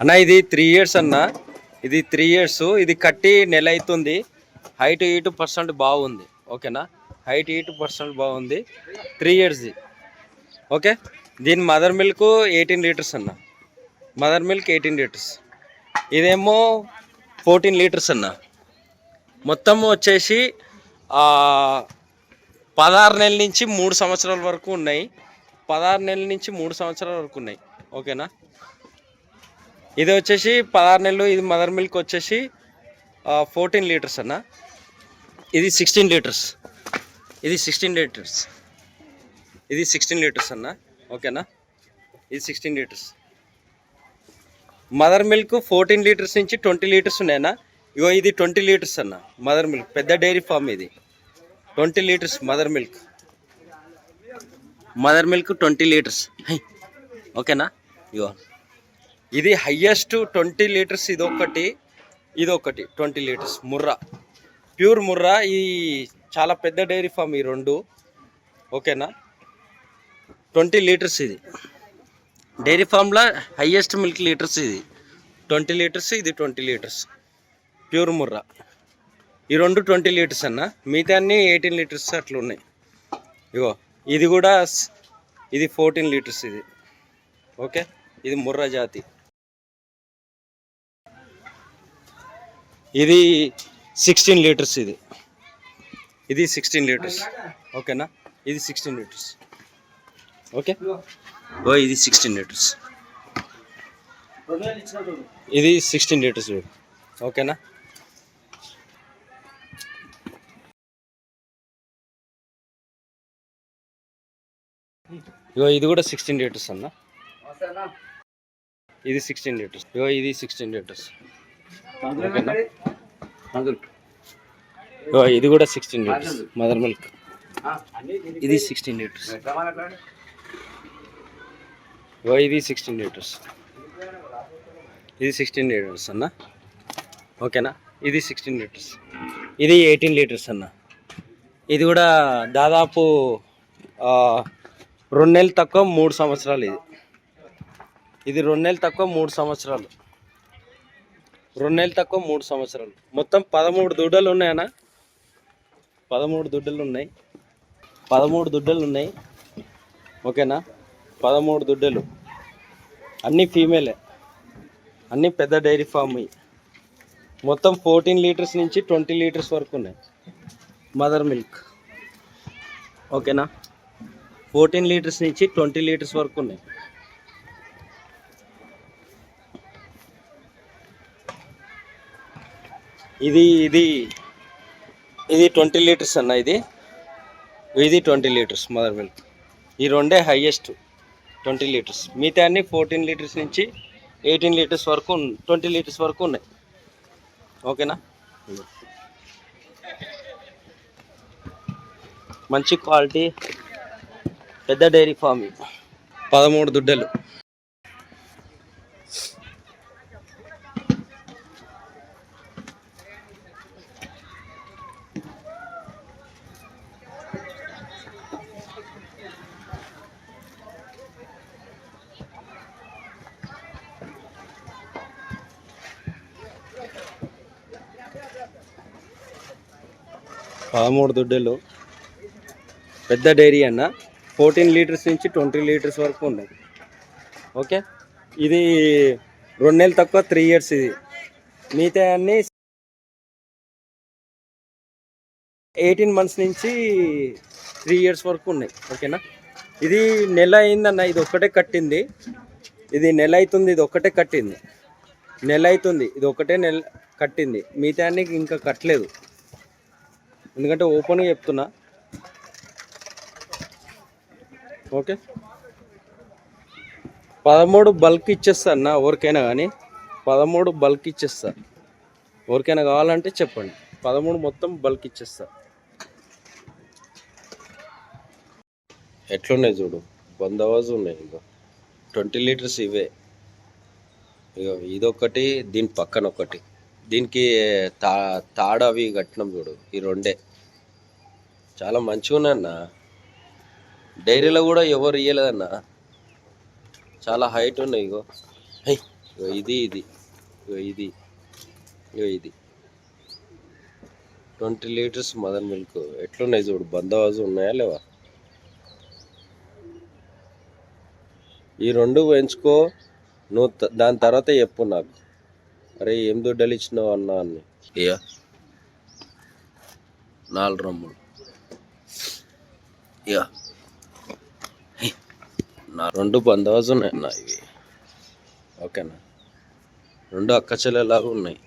అన్న ఇది three years అన్న. ఇది త్రీ ఇయర్స్ ఇది కట్టి నెల అవుతుంది. హైట్ ఎయిట్ పర్సెంట్ బాగుంది. ఓకేనా హైట్ ఎయిట్ పర్సెంట్ బాగుంది. త్రీ ఇయర్స్ది ఓకే దీని మదర్ మిల్క్ ఎయిటీన్ లీటర్స్ అన్న. మదర్ మిల్క్ ఎయిటీన్ లీటర్స్ ఇదేమో ఫోర్టీన్ లీటర్స్ అన్న. మొత్తం వచ్చేసి పదహారు నెలల నుంచి మూడు సంవత్సరాల వరకు ఉన్నాయి. పదహారు నెలల నుంచి మూడు సంవత్సరాల వరకు ఉన్నాయి. ఓకేనా ఇది వచ్చేసి పదహారు నెలలు ఇది మదర్ మిల్క్ వచ్చేసి ఫోర్టీన్ లీటర్స్ అన్న. ఇది సిక్స్టీన్ లీటర్స్ ఇది సిక్స్టీన్ లీటర్స్ ఇది సిక్స్టీన్ లీటర్స్ అన్న. ఓకేనా ఇది sixteen litres mother milk fourteen litres నుంచి ట్వంటీ లీటర్స్ ఉన్నాయన్నా. ఇగో ఇది ట్వంటీ లీటర్స్ అన్న మదర్ మిల్క్. పెద్ద డైరీ ఫామ్ ఇది. Twenty litres mother milk. Mother milk twenty litres ఓకేనా ఇగో. ఇది హయ్యెస్ట్ ట్వంటీ లీటర్స్ ఇది ఒకటి twenty litres Murrah. Pure Murrah ఈ చాలా పెద్ద డైరీ ఫామ్ ఈ రెండు. ఓకేనా ట్వంటీ లీటర్స్ ఇది. డైరీ ఫామ్లో హయ్యెస్ట్ మిల్క్ లీటర్స్ ఇది. ట్వంటీ లీటర్స్ ఇది ట్వంటీ లీటర్స్ ప్యూర్ ముర్రా. ఈ రెండు ట్వంటీ లీటర్స్ అన్న. మిగతా అన్ని ఎయిటీన్ లీటర్స్ అట్లా ఉన్నాయి ఇగో ఇది కూడా ఇది ఫోర్టీన్ లీటర్స్ ఇది. ఓకే ఇది ముర్రా జాతి. ఇది సిక్స్టీన్ లీటర్స్ ఇది. ఇది సిక్స్టీన్ లీటర్స్ ఓకేనా ఇది సిక్స్టీన్ లీటర్స్ ఓకే ఓ ఇది సిక్స్టీన్ లీటర్స్ ఇది సిక్స్టీన్ లీటర్స్ చూడు. ఓకేనా ఇగో ఇది కూడా సిక్స్టీన్ లీటర్స్ అన్న. ఇది సిక్స్టీన్ లీటర్స్ ఇగో ఇది సిక్స్టీన్ లీటర్స్ ఇది కూడా సిక్స్టీన్ లీటర్స్ మదర్ మిల్క్ ఇది సిక్స్టీన్ లీటర్స్ ఇది సిక్స్టీన్ లీటర్స్ ఇది సిక్స్టీన్ లీటర్స్ అన్న. ఓకేనా? ఇది సిక్స్టీన్ లీటర్స్ ఇది ఎయిటీన్ లీటర్స్ అన్న. ఇది కూడా దాదాపు రెండు నెలలు తక్కువ మూడు సంవత్సరాలు ఇది. ఇది రెండు నెలలు తక్కువ మూడు సంవత్సరాలు. రెండు నెలలు తక్కువ మూడు సంవత్సరాలు. మొత్తం పదమూడు దుడ్డలు ఉన్నాయన్న పదమూడు దుడ్డలు ఉన్నాయి. పదమూడు దుడ్డలు ఉన్నాయి. ఓకేనా? పదమూడు దుడ్డలు. అన్నీ ఫీమేలే అన్నీ పెద్ద డైరీ ఫామ్ మొత్తం ఫోర్టీన్ లీటర్స్ నుంచి ట్వంటీ లీటర్స్ వరకు ఉన్నాయి. మదర్ మిల్క్ ఓకేనా? ఫోర్టీన్ లీటర్స్ నుంచి ట్వంటీ లీటర్స్ వరకు ఉన్నాయి. ఇది ఇది ఇది ట్వంటీ లీటర్స్ అన్న ఇది. ఇది ట్వంటీ లీటర్స్ మదర్ మిల్క్. ఈ రెండే హైయెస్ట్ ట్వంటీ లీటర్స్. మిగతా అన్ని ఫోర్టీన్ లీటర్స్ నుంచి ఎయిటీన్ లీటర్స్ వరకు ట్వంటీ లీటర్స్ వరకు ఉన్నాయి. ఓకేనా? మంచి క్వాలిటీ పెద్ద డైరీ ఫామ్ పదమూడు దుడ్డలు. పదమూడు దొడ్డెలు పెద్ద డైరీ అన్న. ఫోర్టీన్ లీటర్స్ నుంచి ట్వంటీ లీటర్స్ వరకు ఉన్నాయి. ఓకే? ఇది రెండు నెలలు తక్కువ త్రీ ఇయర్స్ ఇది. మిగతా అన్ని ఎయిటీన్ మంత్స్ నుంచి త్రీ ఇయర్స్ వరకు ఉన్నాయి. ఓకేనా? ఇది నెల అయిందన్న ఇది ఒక్కటే కట్టింది. ఇది నెల అవుతుంది ఇది ఒక్కటే కట్టింది. నెల అవుతుంది ఇది ఒకటే నెల కట్టింది. మిగతా అన్ని ఇంకా కట్టలేదు. ఎందుకంటే ఓపెన్గా చెప్తున్నా. ఓకే. పదమూడు బల్క్ ఇచ్చేస్తా అన్న ఎవరికైనా కానీ పదమూడు బల్క్ ఇచ్చేస్తా. ఎవరికైనా కావాలంటే చెప్పండి. పదమూడు మొత్తం బల్క్ ఇచ్చేస్తా. ఎట్లున్నాయి చూడు? వంద అవర్స్ ఉన్నాయి ఇంకా ట్వంటీ లీటర్స్ ఇవే. ఇగో ఇదొకటి దీని పక్కన ఒకటి. దీనికి తా తాడు అవి కట్టినాం చూడు ఈ రెండే. చాలా మంచిగా ఉన్నాయన్న డైరీలో కూడా ఎవరు ఇయ్యలేదన్న. చాలా హైట్ ఉన్నాయి ఇగో. హై ఇగో ఇది ఇది. ఇగో ఇది. ఇగో ఇది. Twenty litres mother milk. ఎట్లున్నాయి చూడు బందవాజు ఉన్నాయా లేవా? ఈ రెండు పెంచుకో నువ్వు దాని తర్వాత చెప్పు నాకు. అరే ఏం దుడ్డలు ఇచ్చినావు అన్నా అన్ని? ఇక నాలుగు రమ్ములు. ఇక నా రెండు బందవాజు ఉన్నాయి అన్న ఇవి. ఓకేనా? రెండు అక్క చెల్లెలాగా ఉన్నాయి.